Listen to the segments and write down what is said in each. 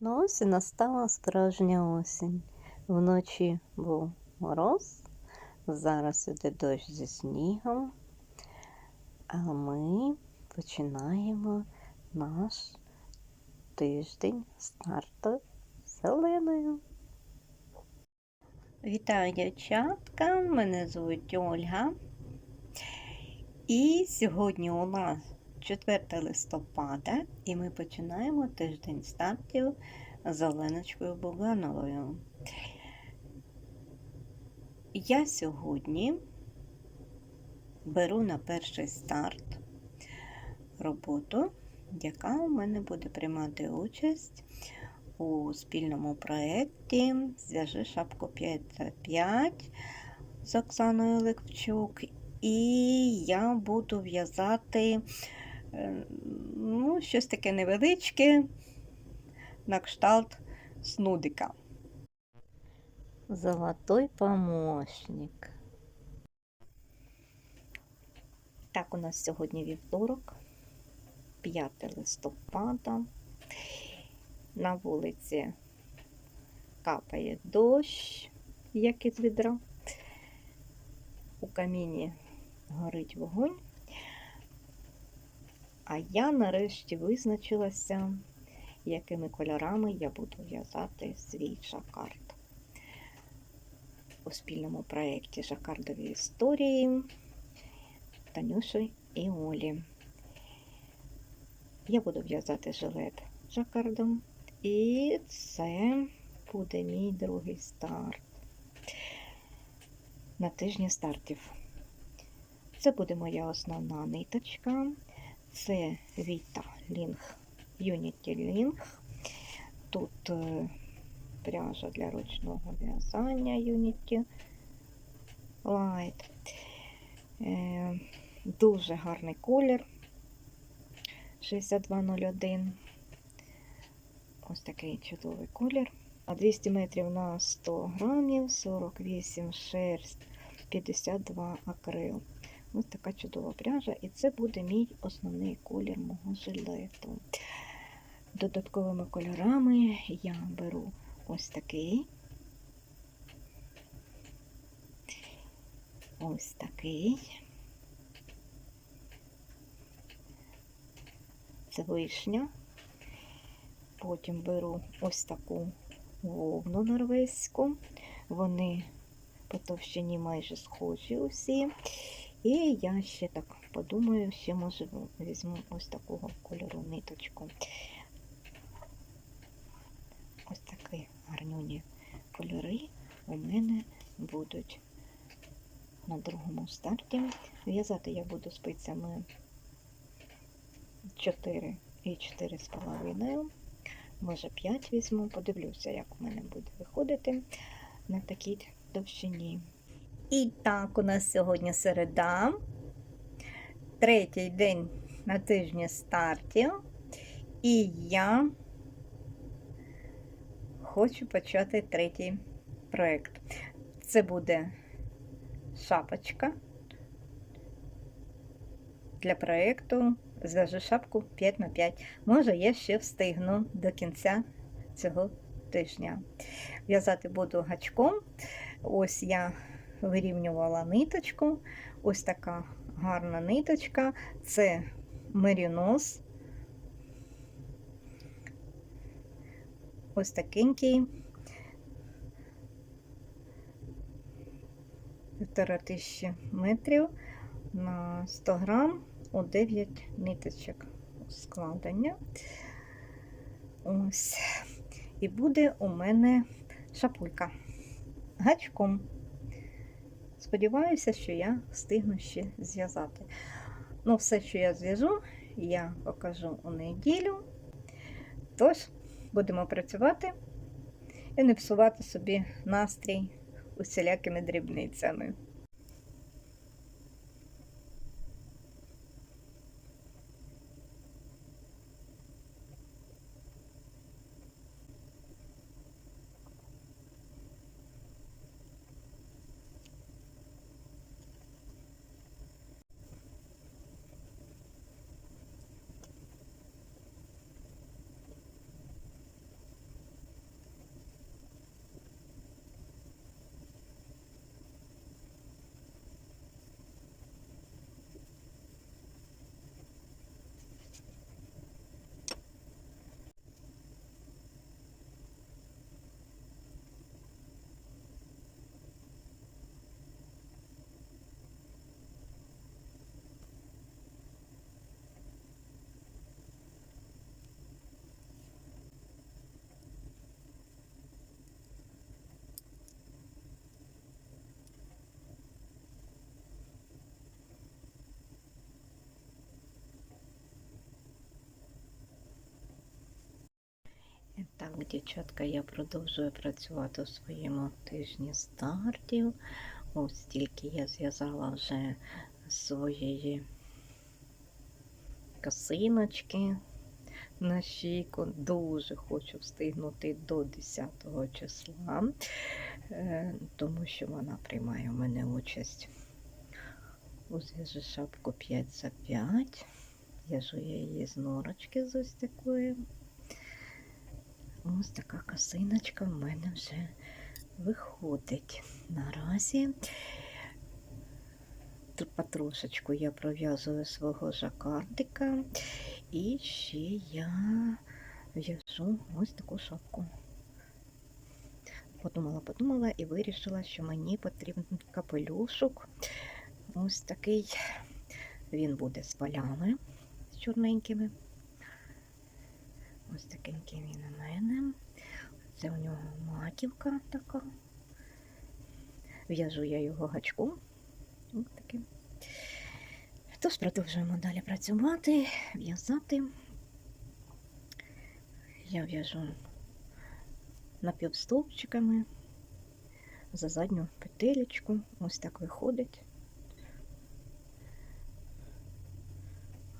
Ну ось і настала справжня осінь. Вночі був мороз, зараз іде дощ зі снігом, а ми починаємо наш тиждень старту зеленою. Вітаю, дівчатка! Мене звуть Ольга. І сьогодні у нас 4 листопада, і ми починаємо тиждень стартів з Оленочкою Бугановою. Я сьогодні беру на перший старт роботу, яка у мене буде приймати участь у спільному проєкті Зв'яжи шапку 5 за 5 з Оксаною Левчук. І я буду в'язати ну, щось таке невеличке на кшталт снудика. Золотой помощник. Так, у нас сьогодні вівторок, 5 листопада. На вулиці капає дощ, як із відра. У каміні горить вогонь. А я нарешті визначилася, якими кольорами я буду в'язати свій жакард. У спільному проєкті Жакардові історії Танюші і Олі. Я буду в'язати жилет жакардом, і це буде мій другий старт на тижні стартів. Це буде моя основна ниточка. Це Vita Link Unity Link. Тут е, пряжа для ручного в'язання Unity Light. Е, дуже гарний колір 6201. Ось такий чудовий колір. А 200 метрів на 100 грамів, 48 шерсть, 52 акрил. Ось така чудова пряжа, і це буде мій основний колір мого жилету. Додатковими кольорами я беру ось такий, ось такий. Це вишня. Потім беру ось таку вовну норвезьку. Вони по товщині майже схожі усі. І я ще так подумаю, ще може візьму ось такого кольору ниточку. Ось такі гарнюні кольори у мене будуть на другому старті. В'язати я буду спицями 4 і 4,5. Може 5 візьму, подивлюся, як у мене буде виходити на такій довщині. І так, у нас сьогодні середа, третій день на тижні стартів, і я хочу почати третій проєкт. Це буде шапочка для проєкту Зв'яжу шапку 5 на 5. Може, я ще встигну до кінця цього тижня. В'язати буду гачком. Ось я вирівнювала ниточку. Ось така гарна ниточка. Це мерінос. Ось такенький. Півтора тисячі метрів на 100 грам у 9 ниточок складення. Ось. І буде у мене шапулька гачком. Сподіваюся, що я встигну ще зв'язати. Ну, все, що я зв'яжу, я покажу у неділю. Тож, будемо працювати і не псувати собі настрій усілякими дрібницями. Так, дівчатка, я продовжую працювати у своєму тижні стартів. Ось тільки я зв'язала вже своєї косиночки на щіку. Дуже хочу встигнути до 10 числа, е, тому що вона приймає у мене участь у зв'яжу шапку 5 за 5. В'яжу я її з норочки з ось. Ось така косиночка в мене вже виходить. Наразі Тут потрошечку я пров'язую свого жакардика і ще я в'яжу ось таку шапку. Подумала, подумала і вирішила, що мені потрібен капелюшок. Ось такий. Він буде з полями з чорненькими. Ось такенький він у мене. Це у нього маківка така. В'яжу я його гачком. Таким. Тож продовжуємо далі працювати, в'язати. Я в'яжу напівстовпчиками за задню петелечку. Ось так виходить.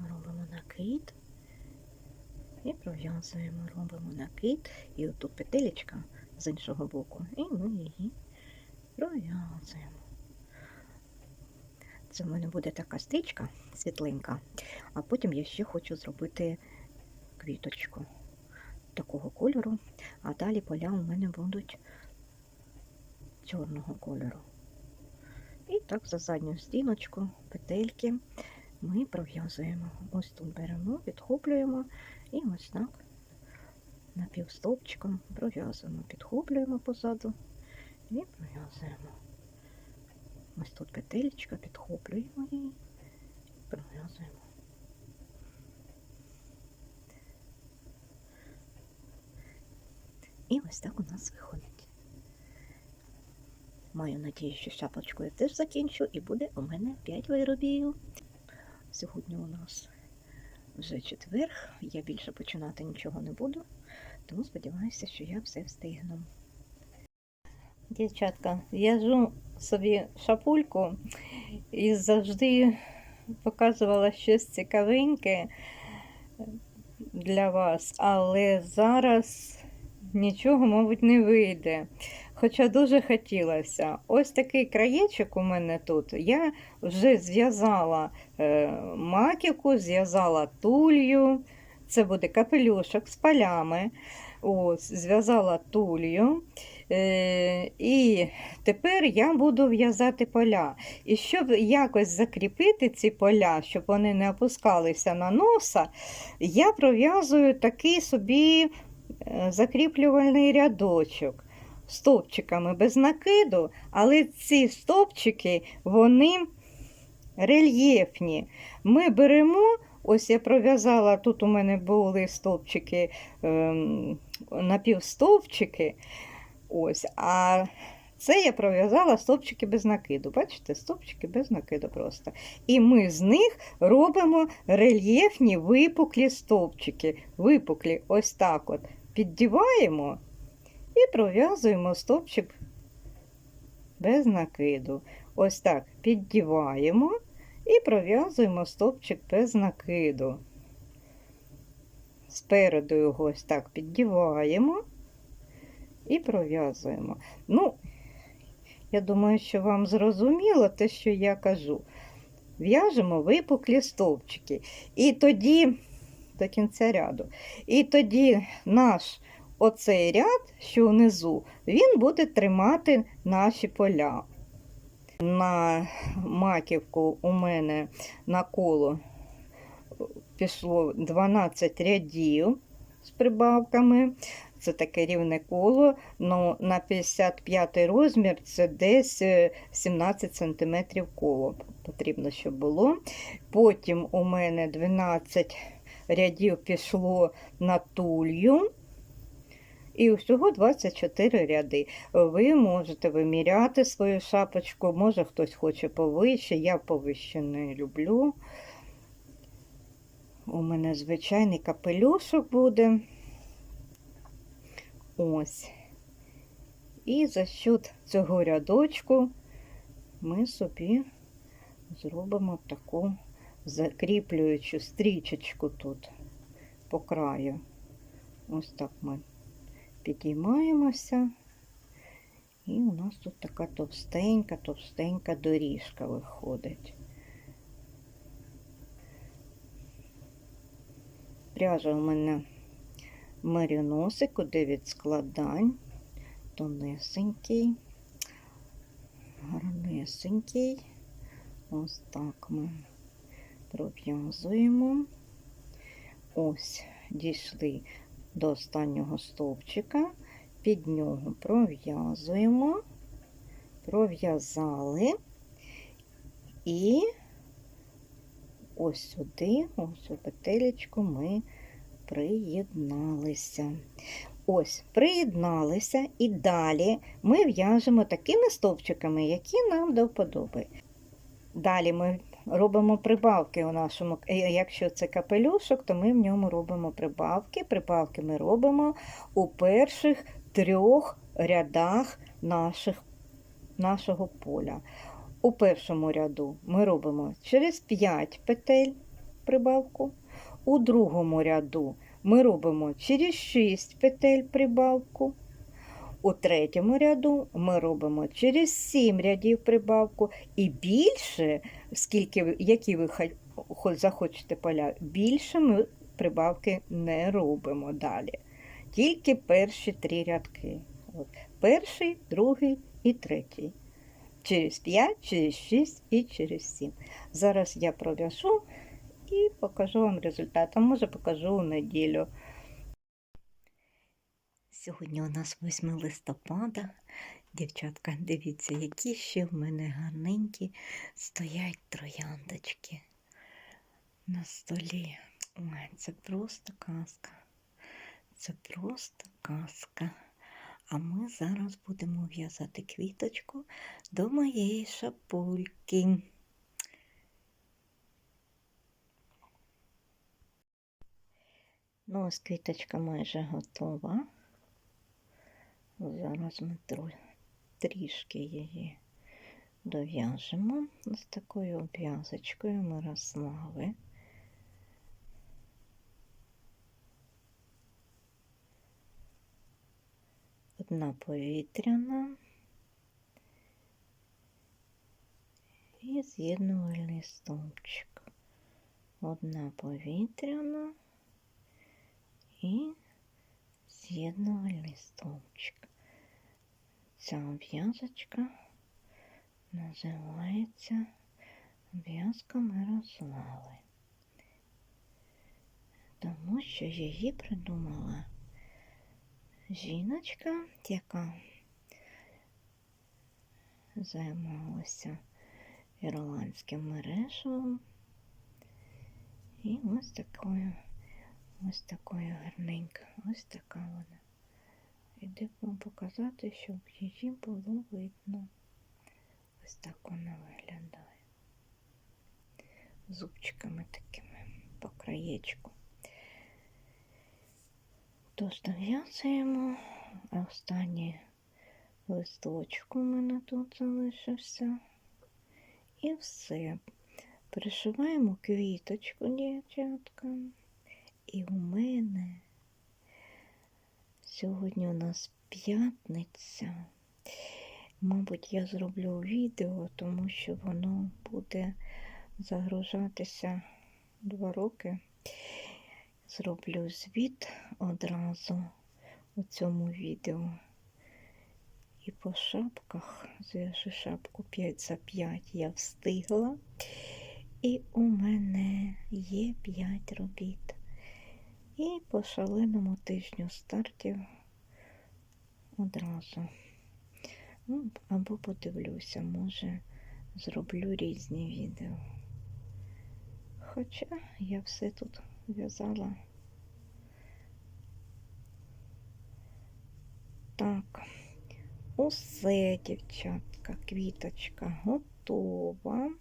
Робимо накид і пров'язуємо, робимо накид, і отут петелечка з іншого боку, і ми її пров'язуємо. Це в мене буде така стрічка світленька, а потім я ще хочу зробити квіточку такого кольору, а далі поля у мене будуть чорного кольору. І так за задню стіночку, петельки ми пров'язуємо. Ось тут беремо, підхоплюємо і ось так напівстовпчиком пров'язуємо, підхоплюємо позаду і пров'язуємо. Ось тут петелечка, підхоплюємо її, пров'язуємо. І ось так у нас виходить. Маю надію, що шапочку я теж закінчу і буде у мене 5 виробів. Сьогодні у нас вже четвер, я більше починати нічого не буду, тому сподіваюся, що я все встигну. Дівчатка, в'яжу собі шапульку і завжди показувала щось цікавеньке для вас, але зараз нічого, мабуть, не вийде. Хоча дуже хотілося. Ось такий краєчок у мене тут. Я вже зв'язала е, маківку, зв'язала тулью. Це буде капелюшок з полями. Ось, зв'язала тулью. Е, і тепер я буду в'язати поля. І щоб якось закріпити ці поля, щоб вони не опускалися на носа, я пров'язую такий собі е, закріплювальний рядочок стовпчиками без накиду, але ці стовпчики, вони рельєфні. Ми беремо, ось я пров'язала, тут у мене були стовпчики, ем, напівстовпчики, ось, а це я пров'язала стовпчики без накиду. Бачите, стовпчики без накиду просто. І ми з них робимо рельєфні випуклі стовпчики. Випуклі, ось так от. Піддіваємо і пров'язуємо стовпчик без накиду. Ось так піддіваємо і пров'язуємо стовпчик без накиду. Спереду його ось так піддіваємо і пров'язуємо. Ну, я думаю, що вам зрозуміло те, що я кажу. В'яжемо випуклі стовпчики. І тоді, до кінця ряду, і тоді наш оцей ряд, що внизу, він буде тримати наші поля. На маківку у мене на коло пішло 12 рядів з прибавками. Це таке рівне коло, ну, на 55 розмір це десь 17 см коло потрібно, щоб було. Потім у мене 12 рядів пішло на тулью. І усього 24 ряди. Ви можете виміряти свою шапочку, може хтось хоче повище, я повище не люблю. У мене звичайний капелюшок буде. Ось. І за счет цього рядочку ми собі зробимо таку закріплюючу стрічечку тут по краю. Ось так ми підіймаємося. І у нас тут така товстенька, товстенька доріжка виходить. Пряжа у мене маріносику 9 складань, тонесенький, гарнесенький. Ось так ми пров'язуємо. Ось дійшли до останнього стовпчика, під нього пров'язуємо, пров'язали і ось сюди, ось у петелечку ми приєдналися. Ось, приєдналися і далі ми в'яжемо такими стовпчиками, які нам до вподоби. Далі ми робимо прибавки у нашому, якщо це капелюшок, то ми в ньому робимо прибавки. Прибавки ми робимо у перших трьох рядах наших, нашого поля. У першому ряду ми робимо через 5 петель прибавку, у другому ряду ми робимо через 6 петель прибавку. У третьому ряду ми робимо через 7 рядів прибавку і більше, скільки які ви захочете поля, більше ми прибавки не робимо далі. Тільки перші три рядки. Перший, другий і третій. Через 5, через 6 і через 7. Зараз я пров'яжу і покажу вам результат. А може покажу у неділю. Сьогодні у нас 8 листопада. Дівчатка, дивіться, які ще в мене гарненькі стоять трояндочки на столі. Ой, це просто казка. Це просто казка. А ми зараз будемо в'язати квіточку до моєї шапульки. Ну, ось квіточка майже готова. Зараз ми трішки її дов'яжемо з такою обв'язочкою Мирослави. Одна повітряна і з'єднувальний стовпчик. Одна повітряна і з'єднувальний стовпчик. Ця обв'язочка називається обв'язка Мирослави. Тому що її придумала жіночка, яка займалася ірландським мережевом. І ось такою Ось такою гарненька, ось така вона. Іде вам показати, щоб її було видно. Ось так вона виглядає. Зубчиками такими по краєчку. Тож дов'язуємо. Останній листочок у мене тут залишився. І все. Пришиваємо квіточку, дівчатка. І у мене сьогодні у нас п'ятниця. Мабуть, я зроблю відео, тому що воно буде загружатися два роки. Зроблю звіт одразу у цьому відео. І по шапках, зв'яжу шапку 5 за 5 я встигла. І у мене є 5 робіт. І по шаленому тижню стартів одразу. Ну, або подивлюся, може зроблю різні відео. Хоча я все тут в'язала. Так, усе, дівчатка, квіточка готова.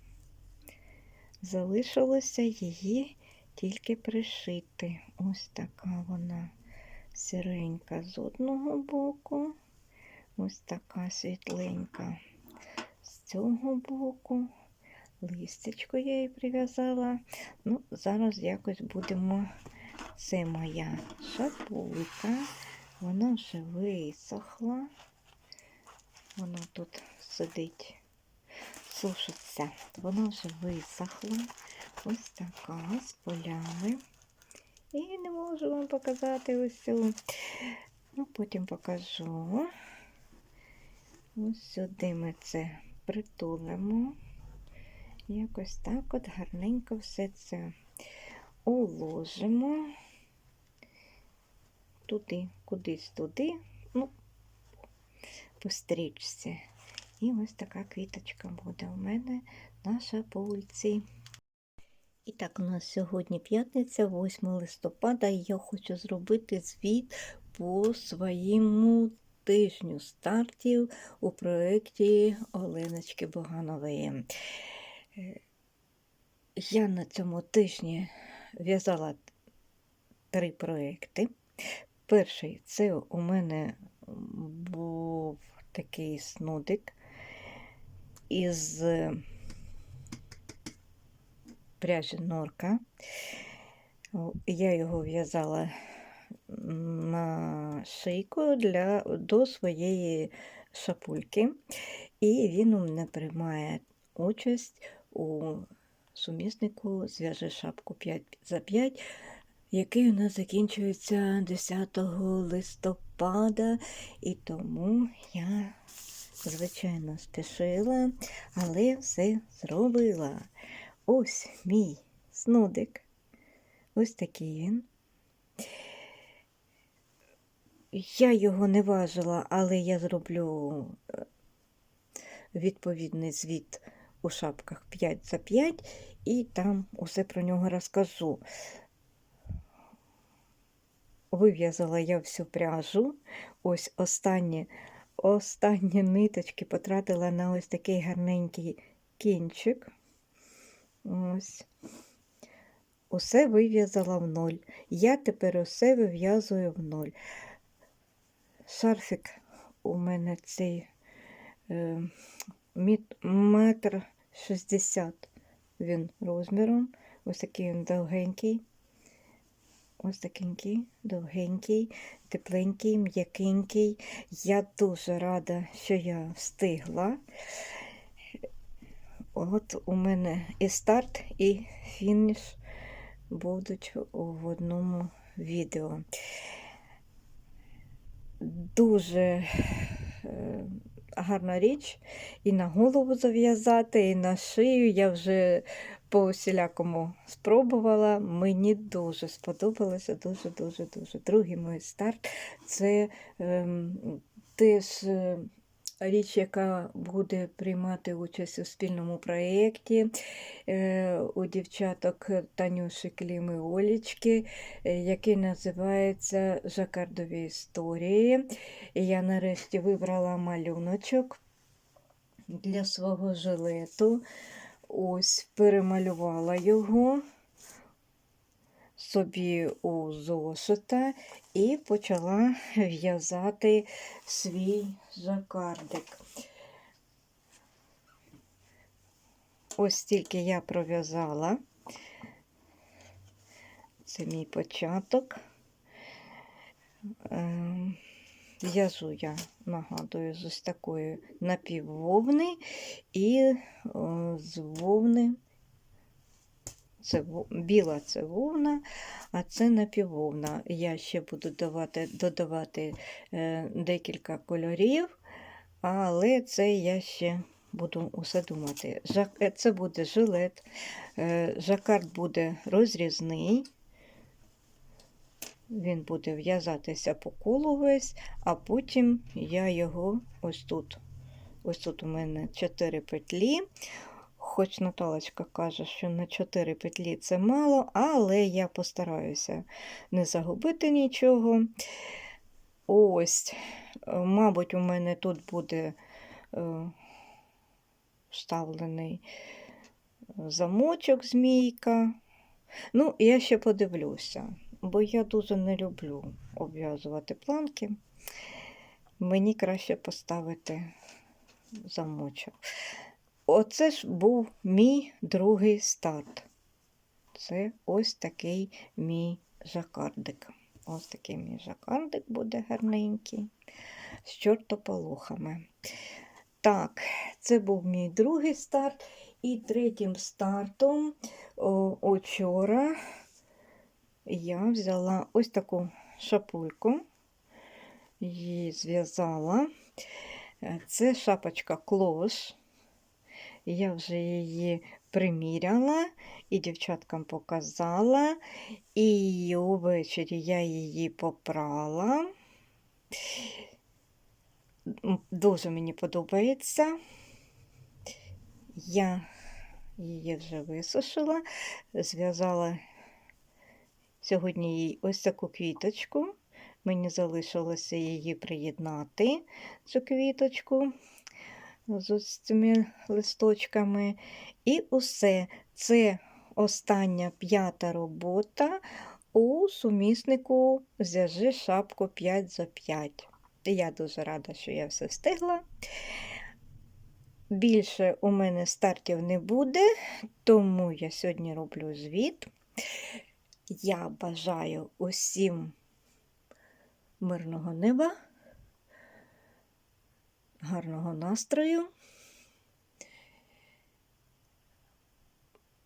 Залишилося її тільки пришити. Ось така вона сіренька з одного боку, ось така світленька з цього боку. Листячко я їй прив'язала. Ну, зараз якось будемо. Це моя шапулька. Вона вже висохла. Вона тут сидить, сушиться. Вона вже висохла. Ось така з полями. І не можу вам показати ось цю. Ну, потім покажу. Ось сюди ми це притулимо. Якось так от гарненько все це уложимо. Туди, кудись туди, ну, по стрічці. І ось така квіточка буде у мене на шапульці. І так, у нас сьогодні п'ятниця, 8 листопада, і я хочу зробити звіт по своєму тижню стартів у проєкті Оленочки Боганової. Е, Я на цьому тижні в'язала три проєкти. Перший це у мене був такий снудик із пряжі норка. Я його в'язала на шийку для, до своєї шапульки, і він у мене приймає участь у суміснику зв'яже шапку 5 за 5, який у нас закінчується 10 листопада, і тому я, звичайно, спішила, але все зробила. Ось мій снудик. Ось такий він. Я його не важила, але я зроблю е, відповідний звіт у шапках 5 за 5 і там усе про нього розкажу. Вив'язала я всю пряжу. Ось останні, останні ниточки потратила на ось такий гарненький кінчик. Ось. Усе вив'язала в ноль. Я тепер усе вив'язую в ноль. Шарфік у мене цей е, метр шістдесят він розміром. Ось такий він довгенький. Ось такенький, довгенький, тепленький, м'якенький. Я дуже рада, що я встигла. От у мене і старт, і фініш будуть в одному відео. Дуже е, гарна річ і на голову зав'язати, і на шию. Я вже по усілякому спробувала. Мені дуже сподобалося, дуже-дуже дуже. Другий мій старт це ем, теж. Річ, яка буде приймати участь у спільному проєкті е, у дівчаток Танюші Кліми Олічки, е, який називається Жакардові історії. Я нарешті вибрала малюночок для свого жилету. Ось перемалювала його собі у зошита і почала в'язати свій жакардик. Ось стільки я пров'язала. Це мій початок. Ем, В'яжу я, нагадую, з ось такої напіввовни і з вовни. Це біла це вовна, а це напіввовна. Я ще буду давати, додавати е, декілька кольорів, але це я ще буду усе думати. Е, це буде жилет, е, жакард буде розрізний. Він буде в'язатися по колу весь, а потім я його ось тут. Ось тут у мене 4 петлі. Хоч Наталочка каже, що на 4 петлі це мало, але я постараюся не загубити нічого. Ось, е, мабуть, у мене тут буде е, вставлений замочок змійка. Ну, я ще подивлюся. бо я дуже не люблю обв'язувати планки. Мені краще поставити замочок. Оце ж був мій другий старт. Це ось такий мій жакардик. Ось такий мій жакардик буде гарненький. З чортополохами. Так, це був мій другий старт. І третім стартом учора я взяла ось таку шапульку, її зв'язала. Це шапочка клош. Я вже її приміряла і дівчаткам показала. І увечері я її попрала. Дуже мені подобається. Я її вже висушила, зв'язала сьогодні їй ось таку квіточку. Мені залишилося її приєднати, цю квіточку з цими листочками. І усе. Це остання п'ята робота у суміснику зв'яжи шапку 5 за 5. Я дуже рада, що я все встигла. Більше у мене стартів не буде, тому я сьогодні роблю звіт. Я бажаю усім мирного неба, гарного настрою,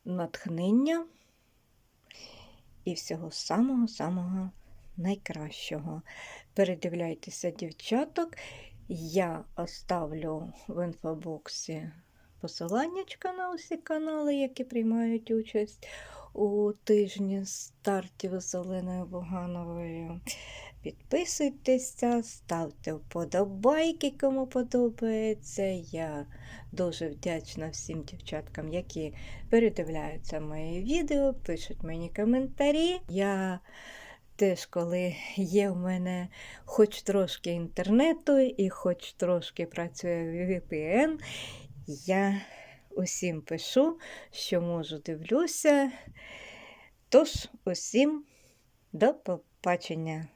натхнення і всього самого-самого найкращого. Передивляйтеся дівчаток. Я оставлю в інфобоксі посиланнячка на усі канали, які приймають участь у тижні стартів з Оленою Богановою. Підписуйтеся, ставте вподобайки, кому подобається. Я дуже вдячна всім дівчаткам, які передивляються мої відео, пишуть мені коментарі. Я теж, коли є в мене хоч трошки інтернету і хоч трошки працює VPN, я усім пишу, що можу дивлюся. Тож, усім до побачення.